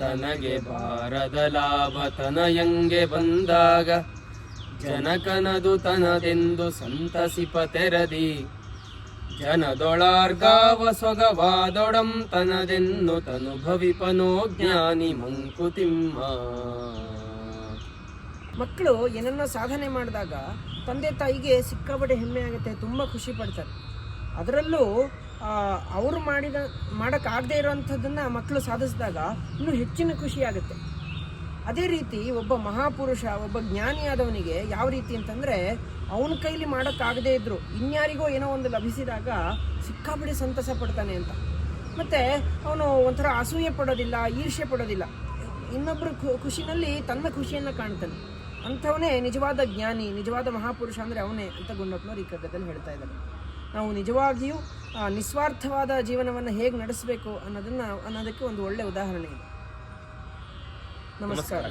ತನಗೆ ಬಾರದ ಲಾಭ ತನಯಂಗೆ ಬಂದಾಗ ಜನಕನದು ತನದೆಂದು ಸಂತಸಿಪ ತೆರದಿ ಜನದೊಳಾರ್ಗಾವ ಸೊಗವಾದೊಡಂ ತನದೆನ್ನು ತನುಭವಿಪನೋ ಜ್ಞಾನಿ ಮಂಕುತಿಮ್ಮ. ಮಕ್ಕಳು ಏನನ್ನ ಸಾಧನೆ ಮಾಡಿದಾಗ ತಂದೆ ತಾಯಿಗೆ ಸಿಕ್ಕಾಪಟ್ಟೆ ಹೆಮ್ಮೆ ಆಗುತ್ತೆ, ತುಂಬ ಖುಷಿ ಪಡ್ತಾರೆ. ಅದರಲ್ಲೂ ಅವರು ಮಾಡಿದ, ಮಾಡೋಕ್ಕಾಗದೇ ಇರೋವಂಥದ್ದನ್ನು ಮಕ್ಕಳು ಸಾಧಿಸಿದಾಗ ಇನ್ನೂ ಹೆಚ್ಚಿನ ಖುಷಿ ಆಗುತ್ತೆ. ಅದೇ ರೀತಿ ಒಬ್ಬ ಮಹಾಪುರುಷ, ಒಬ್ಬ ಜ್ಞಾನಿಯಾದವನಿಗೆ ಯಾವ ರೀತಿ ಅಂತಂದರೆ ಅವನ ಕೈಲಿ ಮಾಡೋಕ್ಕಾಗದೇ ಇದ್ರು, ಇನ್ಯಾರಿಗೋ ಏನೋ ಒಂದು ಲಭಿಸಿದಾಗ ಸಿಕ್ಕಾಪಡಿ ಸಂತಸ ಪಡ್ತಾನೆ ಅಂತ. ಮತ್ತು ಅವನು ಒಂಥರ ಅಸೂಯೆ ಪಡೋದಿಲ್ಲ, ಈರ್ಷ್ಯೆ ಪಡೋದಿಲ್ಲ. ಇನ್ನೊಬ್ಬರ ಖುಷಿನಲ್ಲಿ ತನ್ನ ಖುಷಿಯನ್ನು ಕಾಣ್ತಾನೆ. ಅಂಥವನೇ ನಿಜವಾದ ಜ್ಞಾನಿ, ನಿಜವಾದ ಮಹಾಪುರುಷ ಅಂದರೆ ಅವನೇ ಅಂತ ಗುಂಡಪ್ಪನವ್ರು ಈ ಕಗ್ಗದಲ್ಲಿ ಹೇಳ್ತಾ ಇದ್ದಾರೆ. ನಾವು ನಿಜವಾಗಿಯೂ ನಿಸ್ವಾರ್ಥವಾದ ಜೀವನವನ್ನು ಹೇಗೆ ನಡೆಸಬೇಕು ಅನ್ನೋದನ್ನು ಅನ್ನೋದಕ್ಕೆ ಒಂದು ಒಳ್ಳೆಯ ಉದಾಹರಣೆ ಇದೆ. ನಮಸ್ಕಾರ